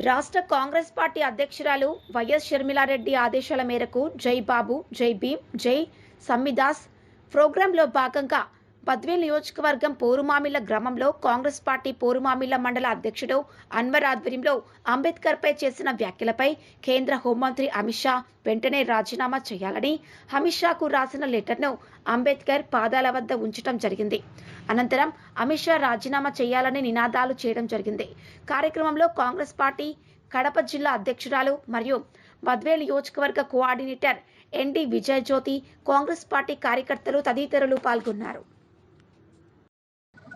రాష్ట్ర Congress party అధ్యక్షురాలు YS Sharmila Reddy ఆదేశాల మేరకు జై బాబు జై భీమ్ జై సమ్మిదాస్ ప్రోగ్రాంలో భాగంగా పద్వేల్ నియోజకవర్గం పోరుమామిళ్ళ గ్రామంలో కాంగ్రెస్ పార్టీ పోరుమామిళ్ళ మండల అధ్యక్షుడు అన్వర్ ఆధ్వర్యంలో అంబేద్కర్పై చేసిన వ్యాఖ్యలపై కేంద్ర హోంమంత్రి అమిత్ షా వెంటనే రాజీనామా చేయాలని అమిత్ షాకు రాసిన లెటర్ను అంబేద్కర్ పాదాల వద్ద ఉంచడం జరిగింది. అనంతరం అమిత్ షా రాజీనామా చేయాలని నినాదాలు చేయడం జరిగింది. కార్యక్రమంలో కాంగ్రెస్ పార్టీ కడప జిల్లా అధ్యక్షురాలు మరియు బద్వేల్ నియోజకవర్గ coordinator ND Vijaya Jyothi Congress party కార్యకర్తలు తదితరులు పాల్గొన్నారు.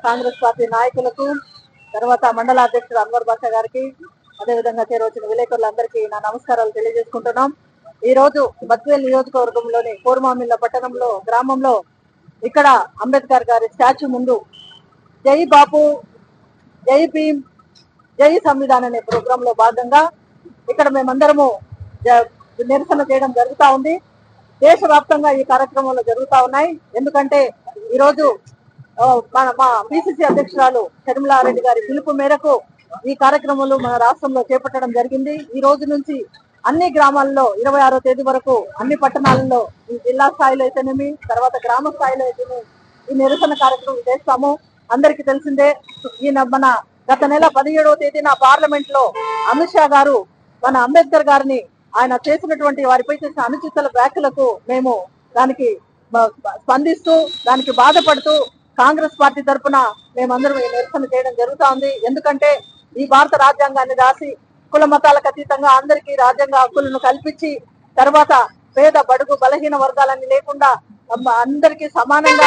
కాంగ్రెస్ పార్టీ నాయకులకు తర్వాత మండల అధ్యక్షుడు అన్వర్ బాషా గారికి అదేవిధంగా చేరవచ్చిన విలేకరులందరికీ నా నమస్కారాలు తెలియజేసుకుంటున్నాం. ఈ రోజు బద్వేల్ నియోజకవర్గంలోని కోరుమామిల్ల పట్టణంలో గ్రామంలో ఇక్కడ అంబేద్కర్ గారి స్టాచ్యూ ముందు జై బాపు జై భీమ్ జై సంవిధాన్ అనే ప్రోగ్రామ్లో భాగంగా ఇక్కడ మేమందరము జ- నిరసన చేయడం జరుగుతూ ఉంది. దేశవ్యాప్తంగా ఈ కార్యక్రమాలు జరుగుతూ ఉన్నాయి. ఎందుకంటే ఈరోజు మన మా పిసిసి అధ్యక్షురాలు షర్మిలారెడ్డి గారి పిలుపు మేరకు ఈ కార్యక్రమాలు మన రాష్ట్రంలో చేపట్టడం జరిగింది. ఈ రోజు నుంచి అన్ని గ్రామాల్లో ఇరవై ఆరో తేదీ వరకు అన్ని పట్టణాలలో ఈ జిల్లా స్థాయిలో అయితేనేమి తర్వాత గ్రామ స్థాయిలో అయితేనే ఈ నిరసన కార్యక్రమం చేస్తాము. అందరికీ తెలిసిందే ఈయన మన గత నెల పదిహేడవ తేదీన పార్లమెంట్లో అమిత్ షా గారు మన అంబేద్కర్ గారిని ఆయన చేసినటువంటి వారిపై చేసిన అనుచితుల వ్యాఖ్యలకు మేము దానికి స్పందిస్తూ దానికి బాధపడుతూ కాంగ్రెస్ పార్టీ తరఫున మేమందరం ఈ నిరసన చేయడం జరుగుతా ఉంది ఎందుకంటే ఈ భారత రాజ్యాంగాన్ని రాసి కుల మతాలకు అతీతంగా అందరికీ రాజ్యాంగ హక్కులను కల్పించి తర్వాత పేద బడుగు బలహీన వర్గాలని లేకుండా అందరికీ సమానంగా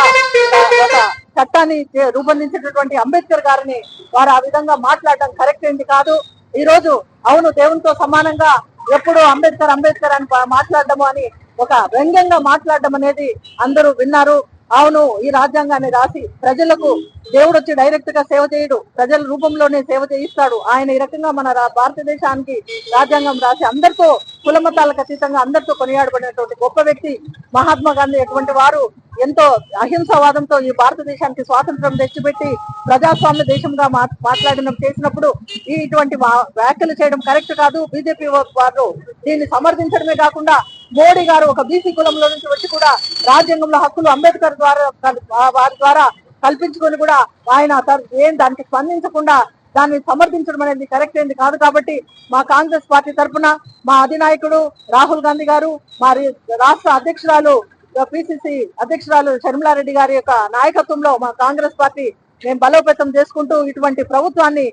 ఒక చట్టాన్ని రూపొందించినటువంటి అంబేద్కర్ గారిని వారు ఆ విధంగా మాట్లాడడం కరెక్ట్ ఏంటి కాదు. ఈ రోజు అవును దేవునితో సమానంగా ఎప్పుడు అంబేద్కర్ అంబేద్కర్ అని మాట్లాడడము అని ఒక వ్యంగ్యంగా మాట్లాడడం అనేది అందరూ విన్నారు. అవును ఈ రాజ్యాంగాన్ని రాసి ప్రజలకు దేవుడు వచ్చి డైరెక్ట్గా సేవ చేయడు ప్రజల రూపంలోనే సేవ చేయిస్తాడు. ఆయన ఈ రకంగా మన రా- భారతదేశానికి రాజ్యాంగం రాసి అందరితో కులమతాలకు అతీతంగా అందరితో కొనియాడబడినటువంటి గొప్ప వ్యక్తి మహాత్మా గాంధీ అటువంటి వారు ఎంతో అహింసావాదంతో ఈ భారతదేశానికి స్వాతంత్రం తెచ్చిపెట్టి ప్రజాస్వామ్య దేశంగా మాట్లాడిన చేసినప్పుడు ఈ ఇటువంటి వా- వ్యాఖ్యలు చేయడం కరెక్ట్ కాదు. బీజేపీ వారు దీన్ని సమర్థించడమే కాకుండా మోడీ గారు ఒక బీసీ కులంలో నుంచి వచ్చి కూడా రాజ్యాంగంలో హక్కులు అంబేద్కర్ ద్వారా వారి ద్వారా కల్పించుకొని కూడా ఆయన ఏం దానికి స్పందించకుండా దాన్ని సమర్థించడం అనేది కరెక్ట్ ఏంది కాదు కాబట్టి మా కాంగ్రెస్ పార్టీ తరఫున మా అధినాయకుడు రాహుల్ గాంధీ గారు మా రాష్ట్ర అధ్యక్షురాలు పిసిసి అధ్యక్షురాలు షర్మిలారెడ్డి గారి యొక్క నాయకత్వంలో మా కాంగ్రెస్ పార్టీ మేము బలోపేతం చేసుకుంటూ ఇటువంటి ప్రభుత్వాన్ని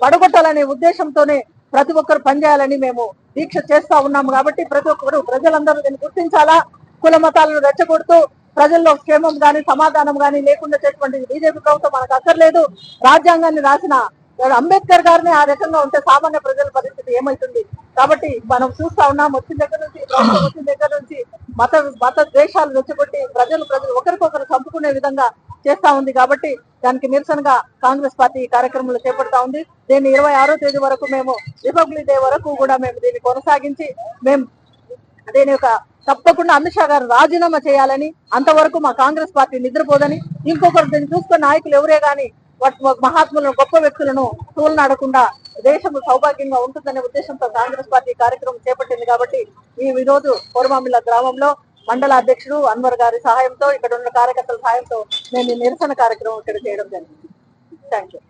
పడగొట్టాలనే ఉద్దేశంతోనే ప్రతి ఒక్కరు పనిచేయాలని మేము దీక్ష చేస్తా ఉన్నాము కాబట్టి ప్రతి ఒక్కరు ప్రజలందరూ దీన్ని గుర్తించాలా? కుల మతాలను రెచ్చగొడుతూ ప్రజల్లో క్షేమం గాని సమాధానం గాని లేకుండా చేసినటువంటి బీజేపీ ప్రభుత్వం మనకు అక్కర్లేదు. రాజ్యాంగాన్ని రాసిన అంబేద్కర్ గారిని ఆ రకంగా ఉంటే సామాన్య ప్రజల పరిస్థితి ఏమైతుంది? కాబట్టి మనం చూస్తా ఉన్నాం వచ్చిన దగ్గర నుంచి ప్రభుత్వం వచ్చిన దగ్గర నుంచి మత మత ద్వేషాలు రెచ్చగొట్టి ప్రజలు ప్రజలు ఒకరికొకరు చంపుకునే విధంగా చేస్తా ఉంది కాబట్టి దానికి నిరసనగా కాంగ్రెస్ పార్టీ ఈ కార్యక్రమంలో చేపడతా ఉంది. దీన్ని ఇరవై ఆరో తేదీ వరకు మేము రిపబ్లిక్ డే వరకు కూడా మేము దీన్ని కొనసాగించి మేము దీని యొక్క తప్పకుండా అమిత్ షా గారు రాజీనామా చేయాలని అంతవరకు మా కాంగ్రెస్ పార్టీ నిద్రపోదని ఇంకొకరు దీన్ని చూసుకున్న నాయకులు ఎవరే గాని వాటి మహాత్ములను గొప్ప వ్యక్తులను తూలనాడకుండా దేశం సౌభాగ్యంగా ఉంటుందనే ఉద్దేశంతో కాంగ్రెస్ పార్టీ కార్యక్రమం చేపట్టింది కాబట్టి ఈ ఈ రోజు కోరమామిల్ల గ్రామంలో మండల అధ్యక్షుడు అన్వర్ గారి సహాయంతో ఇక్కడ ఉన్న కార్యకర్తల సహాయంతో మేము నిరసన కార్యక్రమం ఇక్కడ చేయడం జరిగింది. Thank you